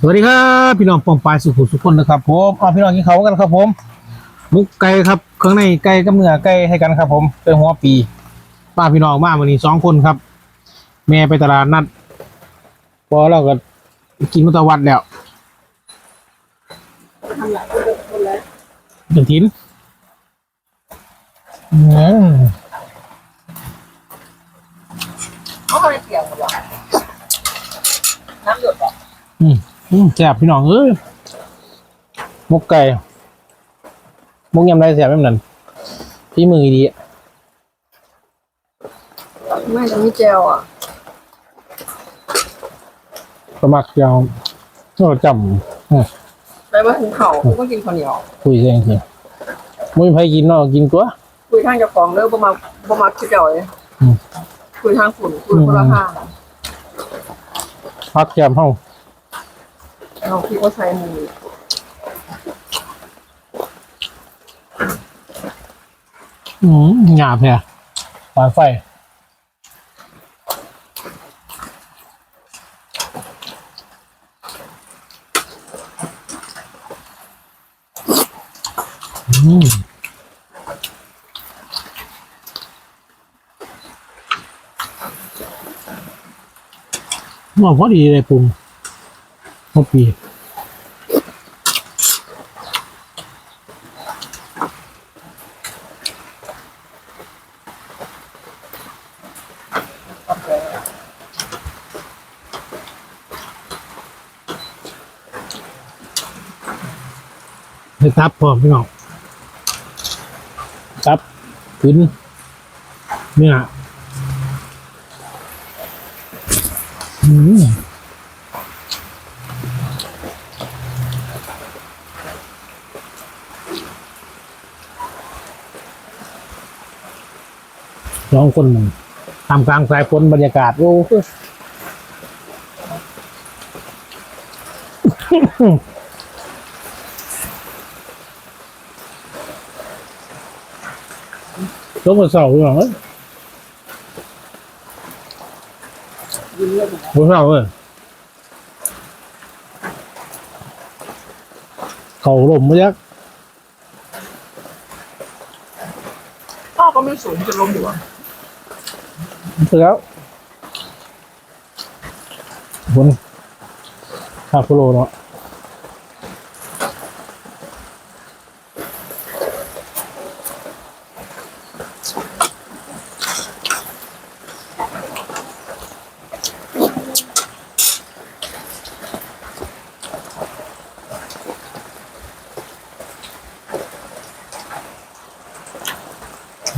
สวัสดีครับพี่น้องปองปลายสุขุสุขคนนะครับผมเอาพี่น้องกินเขากันครับผมมุกไก่ครับเครื่องในไก่กับเนื้อไก่ให้กันครับผมเป็นหัวปีป้าพี่น้องมาวันนี้สองคนครับ แม่ไปตลาดนัดพอเราก็กินมัตวัดแล้วเลยถึงทิ้นอืมเขาไม่เปลี่ยนหรอน้ำหยดหรออืม อืมแซ่บพี่น้องเอ้ยมุกไก่มุกยำไรแซ่บแบบนั้นพี่มือดีอะไม่จะมีเจลอะสมัครยาวเราจำอืมไปมาถึงเขาก็กินข้าวเหนียวคุยเองสิไม่มีใครกินเนาะกินตัวคุยทางเจ้าของเด้อประมาประมาคือเจ้าเลยอืมคุยทางฝุ่นคุยคนละทางพักแกมห้อง เราคิดว่าใช้มืออืมหยาบแท้ปานไฟอืมว่าพอดีเลยปรุ งพอปีให้ตับพร้อมพี่น้องตับขึ้นเนื้ออืม สองคนทำกลางสายฝนบรรยากาศโอ้โห Đúng rồi sầu rồi ấy. ยืนเรียก Bữa sau rồi. Cầu lùm mới chắc. พ่อก็ไม่สูงจะลงอยู่อะ Từ đó. Vốn. Hà phô lô đó.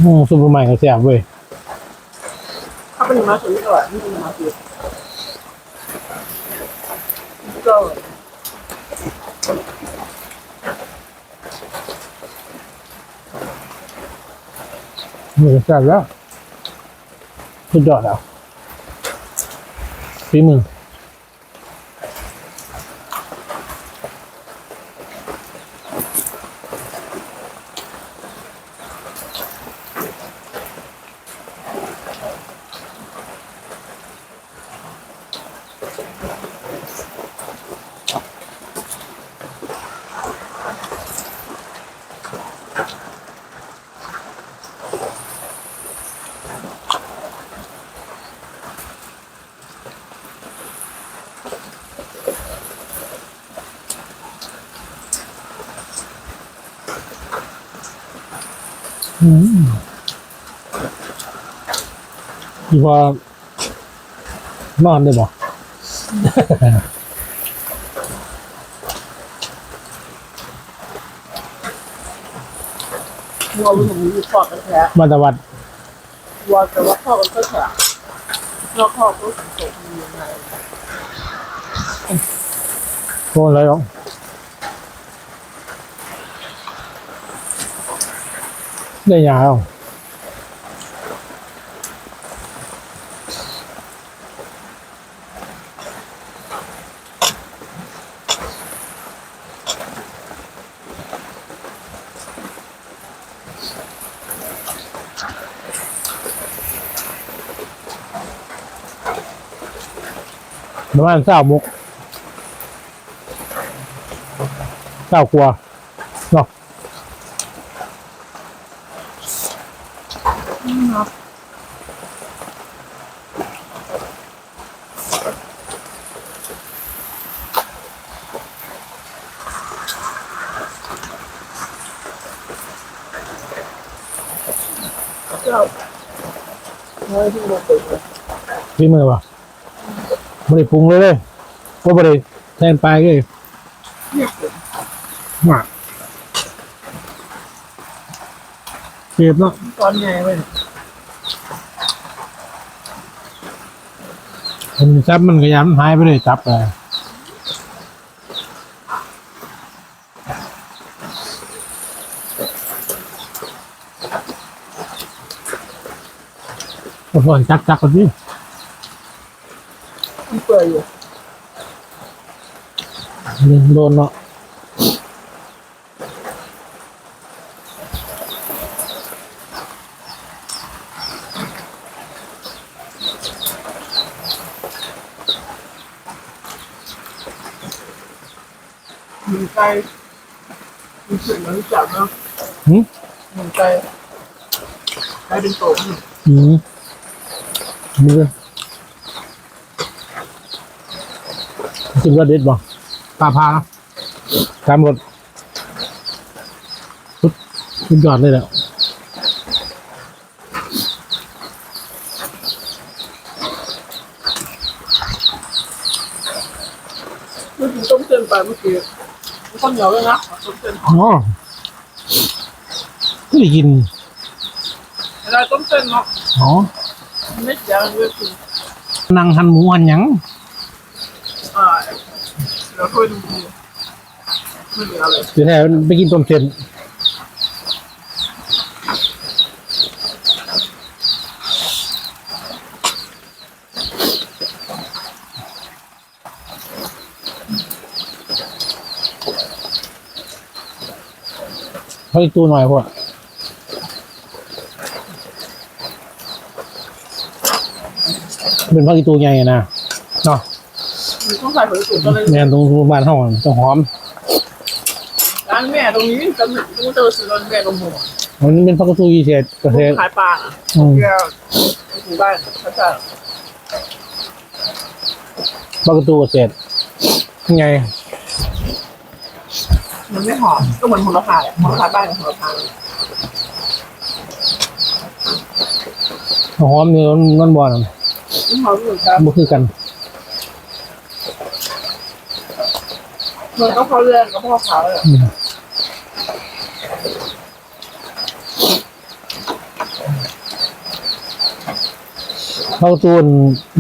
อืมซุปเปอร์ใหม่ก็แซ่บเว้ย เขาเป็นมาสูงก่อนนี่ป็นมาสูงก็มือแซ่บแล้วสุดยอดแล้วฝีมืออืม ดีว่านอนได้บ่วัวมันถึงมีปอดกันแท้มาตะวัดวัวแต่ว่าพ่อมันก็แข็งแล้วพ่อก็สูงมียังไงโคนอะไรหรอกได้ยาเประมาณเศร้ามุกเก้ากลัวเนาะครับเจ้าน้อยที่มาเปิดเลยพี่มือป่ะ ไม่ได้ปรุงเลยเลยว่าไม่ได้แทนปลายเลยเนี่ยเปิดมาเก็บเนาะตอนใหญ่เลยมันจับมันขยำหายไปเลยจับไปโอ้โหจักจักกันดิมัน เปื่อยอยู่โดนเนาะมีไก่มีเสียงมันรู้จักเนาะหืมมีไก่ไก่เป็นโตนี่อืมมือ คิดว่าเด็ดบ่ปลาพาเนาะตามรถสุดสุดยอดเลยแหละเมื่อกี้ต้มเส้นไปเมื่อกี้มันข้าวเหนียวเลยนะต้มเส้นหอมอ๋อไม่ได้กินเวลาต้มเส้นเนาะอ๋อเม็ดยางเลือดคือนั่งหันหมูหันหยัง อ่แล้วค่อยดูดีไม่เหลือเลยคือแท้ไปกินต้มเส้นเขาอีกตัวหน่อยพวกเป็นพักอีตัวใหญ่นะเนาะ ต้องใส่ผงสูตรก็เลยแมนตรงบ้านเฮาอะต้องหอม ร้านแม่ตรงนี้จะเหมือนต้องเจอซื้อร้านแม่ตรงหัวมันเป็นพักอีตัวยี่เศษเกษตรขายปลาอะอืมแก้วถูบ้านเขาจะพักอีตัวเกษตรไงมันไม่หอมก็เหมือนผลไม้แหละผลไม้บ้านกับผลไม้หอมเนี่ยมันมันบ่อนไม่หอมเหมือนกันมันคือกัน เหมันก็เขาเรื่องกับพ่อเขาเลยอืมพักอีตัว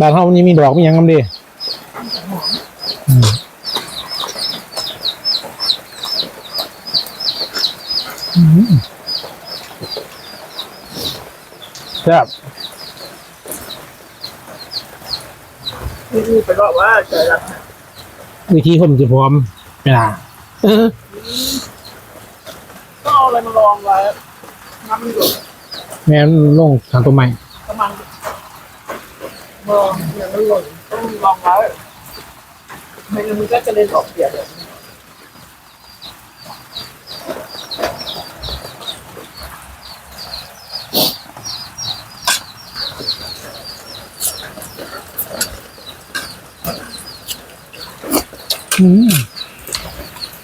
บ้านเฮานี่มีดอกมีหยังกันดิอืมอืมแซ่บ ที่ไปบอกว่าเจอแล้ววิธีผมจะพร้อมเวลาก็เอาอะไรมาลองไว้น้ำมันหยดแม่นลงทางตัวใหม่ประมาณมองอย่างนั้นหล่นต้องลองไว้ไม่งั้นมันก็จะเล่นออกเสียเลย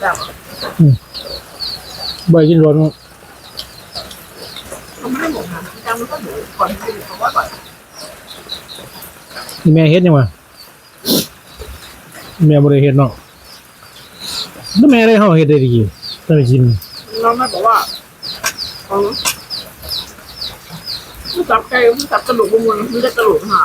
แบบใบกินร้อนมันไม่ได้หมดนะจำมันก็หนูก่อนที่จะเขาว่าก่อนนี่แม่เฮ็ดยังวะแม่บ่ได้เฮ็ดเนาะแล้วแม่ได้เฮาเฮ็ดได้ดีได้ไปกินน้องแม่บอกว่าผู้จับไก่ผู้จับกระดูกบนมันมันจะกระดูกหา